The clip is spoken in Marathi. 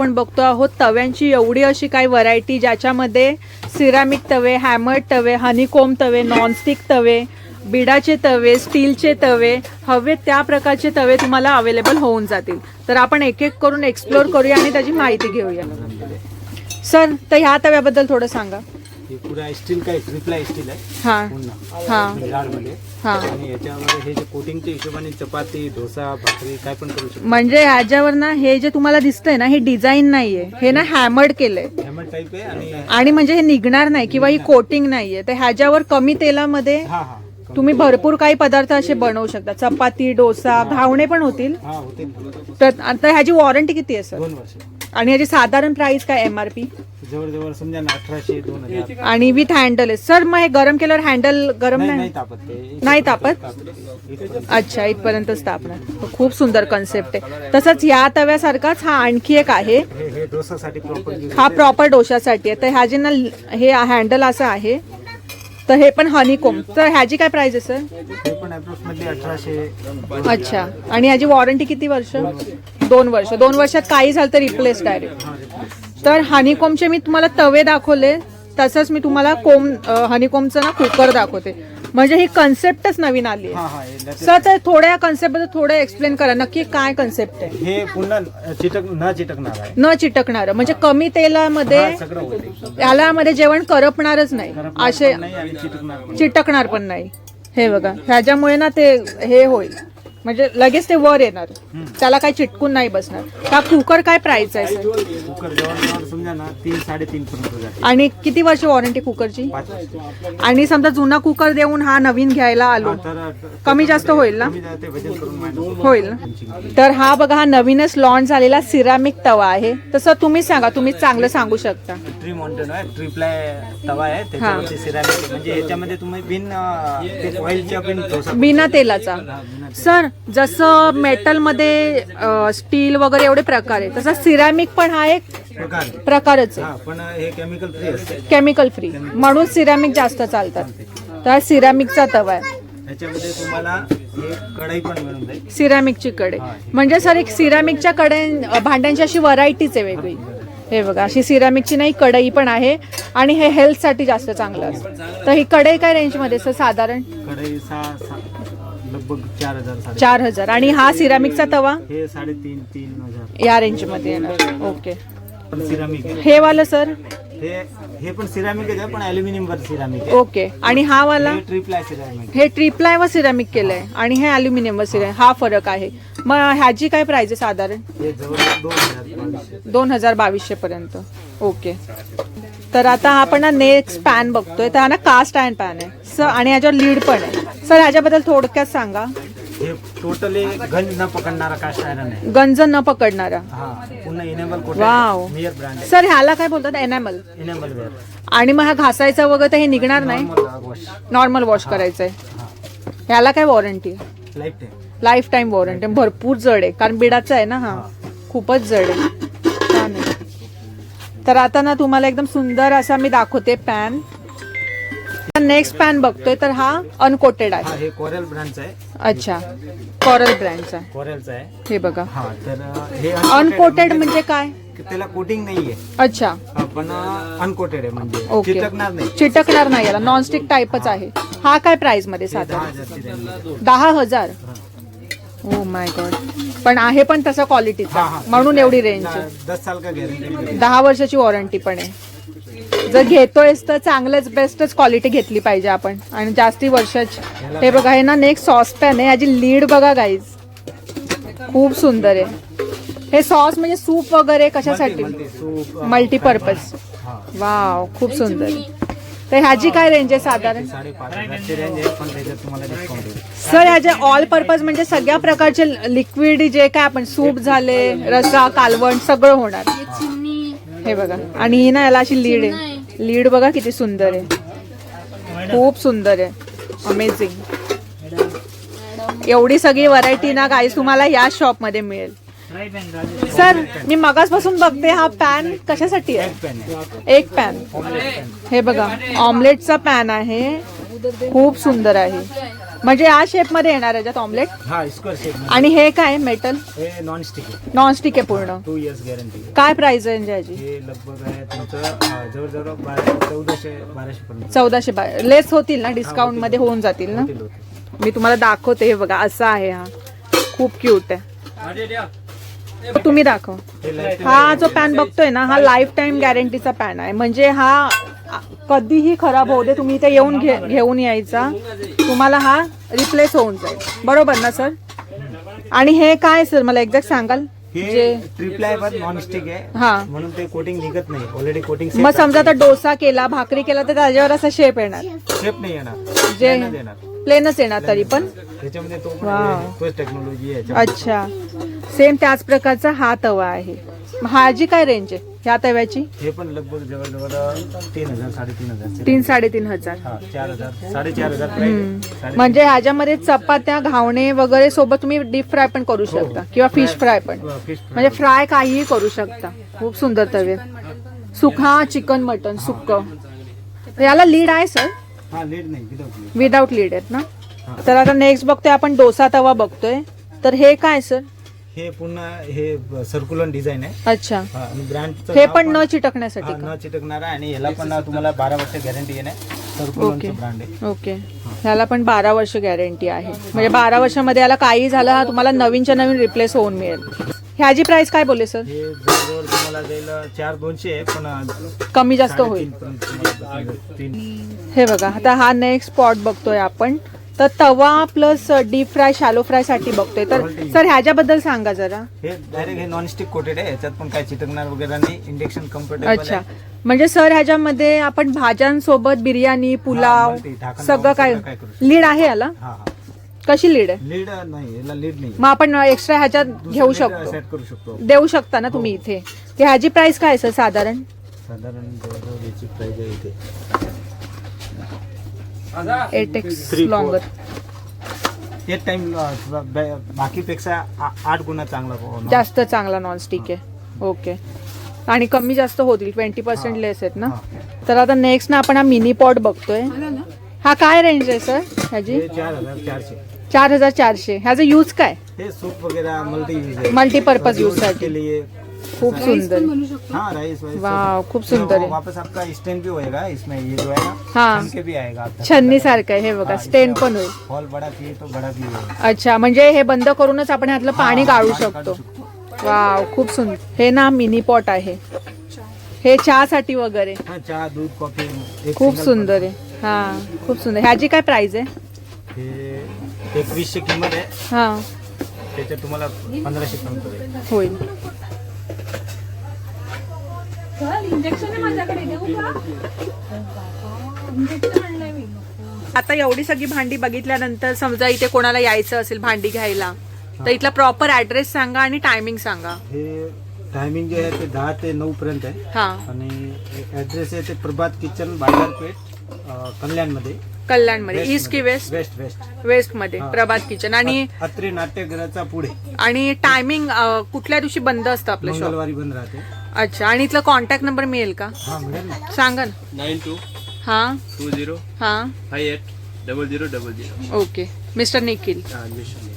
आपण बघतो आहोत तव्यांची एवढी अशी काही व्हरायटी ज्याच्यामध्ये सिरामिक तवे हॅमर्ड तवे हनीकोम तवे नॉनस्टिक तवे बिडाचे तवे स्टीलचे तवे हवे त्या प्रकारचे तवे तुम्हाला अवेलेबल होऊन जातील. तर आपण एक एक करून एक्सप्लोर करूया आणि त्याची माहिती घेऊया. सर तर ह्या तव्याबद्दल थोडं सांगा. हे पुरा स्टील काय ट्रिपला स्टील आहे. हां. हां. हां आणि याच्यावर हे जे कोटिंगच्या हिशोबाने चपाती डोसा भाकरी काय पण करू शकतो. म्हणजे ह्याच्यावर ना हे जे तुम्हाला दिसतंय ना हे डिझाईन नाहीये. हे ना हॅमर्ड केलंय. हॅमर टाईप आहे आणि आणि म्हणजे हे निघणार नाही किंवा ही कोटिंग नाहीये. तर ह्याच्यावर कमी तेलामध्ये हा हा. तुम्ही भरपूर काही पदार्थ असे बनवू शकता. चपाती डोसा घावणे पण होतील. हा होते तर आता ह्याची वॉरंटी किती आहे सर? दोन वर्ष. आणि ह्याची साधारण प्राइस काय एम आर पी जवळजवळ समजा ना अठराशे दोन हजार. आणि विथ हँडल आहे. सर मग हे गरम केल्यावर हँडल गरम नाही नाही? तापत ते. नाही तापत. अच्छा इथपर्यंतच तापणार. खूप सुंदर कन्सेप्ट आहे. तसंच ह्या तव्यासारखाच हा आणखी एक आहे. हे हे डोसासाठी प्रॉपर हा प्रॉपर डोशासाठी आहे. तर ह्याचे ना हे हँडल असं आहे. तर हे पण हनीकोम तर ह्याची काय प्राइस आहे सर हे पण अठराशे. अच्छा. आणि ह्याची वॉरंटी किती वर्ष. दोन वर्ष. दोन वर्षात काही झालं तर रिप्लेस डायरेक्ट तर हनीकोमचे मी तुम्हाला तवे दाखवले. तसंच मी तुम्हाला कोम हनीकोमचं ना कुकर दाखवते. म्हणजे ही कन्सेप्टच नवीन आली आहे. सर तर थोड्या कन्सेप्टबद्दल थोडं एक्सप्लेन करा. नक्की काय कन्सेप्ट आहे? हे पुन्हा चिटक न चिटकणार न चिटकणारं. म्हणजे कमी तेलामध्ये यालामध्ये जेवण करपणारच नाही. असे. चिटकणार पण नाही. हे बघा. ह्याच्यामुळे ना ते हे होईल. म्हणजे लगेच ते वर येणार. त्याला काही चिटकून नाही बसणार. हा कुकर काय प्राइस आहे सर कुकर जवळ समजा ना तीन साडेतीन पर्यंत जाते. आणि किती वर्ष वॉरंटी कुकरची? पाच. आणि समजा जुना कुकर देऊन हा नवीन घ्यायला आलो तर कमी जास्त होईल ना? कमी जाते वजन करून minus होईल ना? तर हा बघा हा नवीनच लॉन्च झालेला सिरामिक तवा आहे. तसं तुम्ही सांगा तुम्ही चांगलं सांगू शकता. ट्री माउंटेन आहे ट्रिपलाय तवा आहे त्याच्यावरती सिरामिक म्हणजे याच्यामध्ये तुम्ही बिन अं, ते ऑइलच्या बिन डोसा बिना तेलाचा. सर जसं मेटलमध्ये स्टील वगैरे एवढे प्रकार आहे तसं सिरामिक पण हा एक प्रकार प्रकारच आहे. हा पण हे केमिकल फ्री असते. केमिकल फ्री म्हणून सिरामिक जास्त चालतात. तर हा सिरामिकचा तवा आहे. याच्यामध्ये तुम्हाला हे कढई पण मिळून जाईल. सिरामिकची कडे. म्हणजे सर एक सिरामिकच्या कडे भांड्यांची अशी व्हरायटीच आहे वेगळी. हे बघा अशी सिरामिकची नाही कढई पण आहे. आणि हे हेल्थसाठी जास्त चांगलं असतं. तर ही कढई काय रेंजमध्ये सर साधारण? कढई सहा सहा लगभग चार हजार साडे चार हजार. आणि हा सिरामिकचा तवा? हे साडेतीन तीन हजार. या रेंजमध्ये येणार. ओके पण सिरामिक आहे. हे वाला सर हे हे पण सिरामिक आहे पण अल्युमिनियम वर सिरामिक आहे. ओके आणि हा वाला? हे ट्रिपलाय सिरामिक हे ट्रिप्लाय व सिरामिक केलंय. आणि हे अल्युमिनियम व सिरामिक हा फरक आहे. मग ह्याची काय प्राइस आहे साधारण? हे जवळ दोन हजार बावीसशे. दोन हजार बावीसशे पर्यंत. ओके तर आता आपण ना नेक्स्ट पॅन बघतोय. तर हा ना कास्ट आयर्न पॅन आहे. सर आणि ह्याच्यावर लीड पण आहे. सर ह्याच्याबद्दल थोडक्यात सांगा. हे टोटली गंज न पकडणारा कास्ट आयरन आहे? गंज न पकडणारा. हा पुन्हा इनेबल वाव. मेयर ब्रँड आहे सर ह्याला काय बोलतात? एनॅमल इनेबल वेअर आणि मग हा घासायचा वगैरे तर हे निघणार नाही? नॉर्मल वॉश नॉर्मल वॉश करायचंय. हा. ह्याला काय warranty life time life time warranty भरपूर जड आहे कारण बिडाचा आहे ना हा. खूपच जड आहे. छान आहे. तर आता ना तुम्हाला एकदम सुंदर असा मी दाखवते पॅन. नेक्स्ट पॅन बघतोय तर हा अनकोटेड आहे. हा कोरेल ब्रँडचा आहे. अच्छा कॉरल ब्रँडचा आहे. कोरेलचा आहे. हे बघा. हा तर हे अनकोटेड म्हणजे काय? त्याला कोटिंग नाहीये. अच्छा. हा, पण अनकोटेड आहे म्हणजे. ओके. चिटकणार नाही. चिटकणार नाही याला. नॉनस्टिक टाईपच आहे. हा काय प्राइसमध्ये हे दहा साधारण? हजारची range आहे. दहा हजार? ओ माय गॉड पण आहे पण तसा हा, क्वालिटीचा हा. म्हणून एवढी रेंज आहे. दहा- दस साल का गॅरंटी दहा वर्षाची वॉरंटी पण आहे. जर घेतोयस तर चांगलंच बेस्टच क्वालिटी घेतली पाहिजे आपण. आणि जास्ती वर्षाची. हे बघा हे ना नेक्स्ट सॉसपॅन आहे. याची लीड बघा गाईज खूप सुंदर आहे. हे सॉस म्हणजे सूप वगैरे कशासाठी? मल्टीपर्पज वाव खूप सुंदर. तर ह्याची काय रेंज आहे साधारण? सर ह्याचे ऑल पर्पज म्हणजे सगळ्या प्रकारचे लिक्विड जे काय आपण सूप झाले रसा कालवण सगळं होणार. हे बघा. आणि ही ना याला अशी लीड आहे. लीड बघा किती सुंदर आहे. खूप सुंदर आहे. अमेझिंग एवढी सगळी व्हरायटी ना काही तुम्हाला या शॉपमध्ये मिळेल. सर मी मगासपासून बघते हा पॅन कशासाठी आहे? एक पॅन हे बघा ऑमलेटचा पॅन आहे. खूप सुंदर आहे. म्हणजे या शेपमध्ये येणार याच्यात ऑमलेट हा स्क्वेअर शेप आणि हे काय? मेटल हे नॉन स्टिक आहे. नॉनस्टिक आहे पूर्ण. टू इयर्स गॅरंटी काय काय प्राइस आहे यांची? याची हे लगभग आहे तुमचं अं, जवळजवळ बारा चौदाशे बाराशे पर्यंत. चौदाशे बा लेस होतील ना? डिस्काउंटमध्ये होऊन जातील ना? होतील, होतील. मी तुम्हाला दाखवते. हे बघा असं आहे हा. खूप क्यूट आहे. तुम्ही दाखव. हे light हा जो पॅन बघतोय ना हा लाईफ टाइम गॅरंटीचा पॅन आहे. म्हणजे हा कधीही खराब होऊ दे तुम्ही इथे येऊन घे घेऊन यायचा. तुम्हाला हा रिप्लेस होऊन जाईल. बरोबर ना सर आणि हे काय सर मला एक्झॅक्ट सांगाल? हे जे ट्रिपल पण नॉन स्टिक आहे. हा. म्हणून ते कोटिंग निघत नाही. ऑलरेडी कोटिंग मग समजा आता डोसा केला भाकरी केला तर त्याच्यावर असा शेप येणार. शेप नाही येणार. जे प्लेनच येणार. तरी पण. त्याच्यामध्ये तो पण Wow. आहे, तोच टेक्नॉलॉजी आहे. अच्छा. सेम त्याच प्रकारचा हा तवा आहे. मग ह्याची काय रेंज आहे? ह्या तव्याची? हे पण लगभग जवळजवळ तीन हजार साडेतीन हजार तीन साडेतीन हजार. हा चार हजार साडेचार हजार price आहे. साडे- म्हणजे ह्याच्यामध्ये चपात्या घावणे वगैरे सोबत तुम्ही डीप फ्राय पण करू शकता किंवा फिश फ्राय पण. fish fry. म्हणजे फ्राय काहीही करू शकता. खूप सुंदर तवे. सुखा चिकन मटन सुक्क. याला लीड आहे सर? हा लेट नाही विदाउट विदाऊट लीड आहेत ना? हा. तर आता नेक्स्ट बघतोय आपण डोसा तवा बघतोय. तर हे काय सर? हे पुन्हा हे सर्क्युलर डिझाईन आहे. अच्छा. हा, आणि ब्रँड हे पण न चिटकण्यासाठी का? न चिटकणार आहे आणि ह्याला पण तुम्हाला बारा वर्ष गॅरंटी आहे ओके. सर्क्युलरचं ब्रँड आहे. ओके ह्याला पण बारा वर्ष गॅरंटी आहे. म्हणजे बारा वर्षामध्ये याला काही झालं हा तुम्हाला नवीनच्या नवीन रिप्लेस होऊन मिळेल. ह्याची प्राइस काय बोलले सर हे जवळजवळ तुम्हाला जाईल चार दोनशे आहे पण अं, कमी जास्त होईल. साडेतीन पर्यंत तुम्हाला बसेल. तीन. हे बघा आता हा नेक्स्ट स्पॉट बघतोय आपण. तर तवा प्लस डीप फ्राय शॅलो फ्रायसाठी बघतोय. तर सर ह्याच्याबद्दल सांगा जरा. हे डायरेक्ट हे नॉनस्टिक कोटेड आहे. याच्यात पण काय चिटकणार वगैरे नाही. इंडक्शन कम्फर्टेबल अच्छा. म्हणजे सर ह्याच्यामध्ये आपण भाज्यांसोबत बिर्याणी पुलाव ढाकण सगळं लावून काय सगळं काय करू शकतो. लीड आहे याला? हा हा. कशी लीड आहे? लीड नाही याला लीड नाही. मग आपण एक्स्ट्रा ह्याच्यात घेऊ शकतो. सेट करू शकतो. देऊ शकता ना तुम्ही इथे? ह्याची प्राइस काय आहे सर साधारण? साधारण जवळजवळ याची प्राइस आहे इथे. Eight X. लॉंगर एक टाइम बाकीपेक्षा आठ गुणा चांगला. जास्त चांगला नॉनस्टिक आहे. ओके आणि कमी जास्त होतील ट्वेंटी पर्सेंट हा. लेस आहेत ना? हा. तर आता नेक्स्ट ना आपण हा मिनी पॉट बघतोय. हा काय रेंज आहे सर ह्याची? चार हजार चारशे. चार हजार चारशे. ह्याचा यूज काय? हे सूप वगैरह multi use Multi-purpose use Roast साठी. खूप सुंदर. हाँ राइस वाइस वाव, सब। खूप सुंदर वो है। वापस आपका स्टैंड भी होएगा इसमें ये जो है ना हाँ। छन के भी आएगा आपका छन्नी सारखं आहे हे बघा स्टेन पण होईल. हॉल बड़ा चाहिए तो बड़ा भी होगा अच्छा म्हणजे हे बंद करूनच आपण ह्यातलं पाणी गाळू शकतो. वाव खूप सुंदर. हे ना मिनी पॉट आहे. हे चहासाठी वगैरे. हाँ चाय दूध कॉफी एक खूप single सुंदर आहे. हा खूप सुंदर. ह्याची काय प्राइस आहे. हे एकवीसशे किंमत आहे. हा. त्याच्यात तुम्हाला पंधराशे पर्यंत आता एवढी सगळी भांडी बघितल्यानंतर समजा इथे कोणाला यायचं असेल भांडी घ्यायला तर इथला प्रॉपर ऍड्रेस सांगा आणि टायमिंग सांगा. हे टायमिंग जे आहे ते दहा ते नऊ पर्यंत आहे. हा. आणि ऍड्रेस आहे ते प्रभात किचन बाजारपेठ अं, कल्याणमध्ये. कल्याणमध्ये ईस्ट की वेस्ट वेस्ट वेस्ट वेस्टमध्ये. प्रभात किचन आणि अत्रे नाट्यगृहाचा पुढे. आणि टायमिंग कुठल्या दिवशी बंद असतं आपलं शॉप मंगळवारी बंद राहते. अच्छा आणि इथला कॉन्टॅक्ट नंबर मिळेल का? हा मिळेल ना. सांगा ना. नाईन टू हा? टू झिरो हा? Five eight double zero double zero okay mister Nikhil admission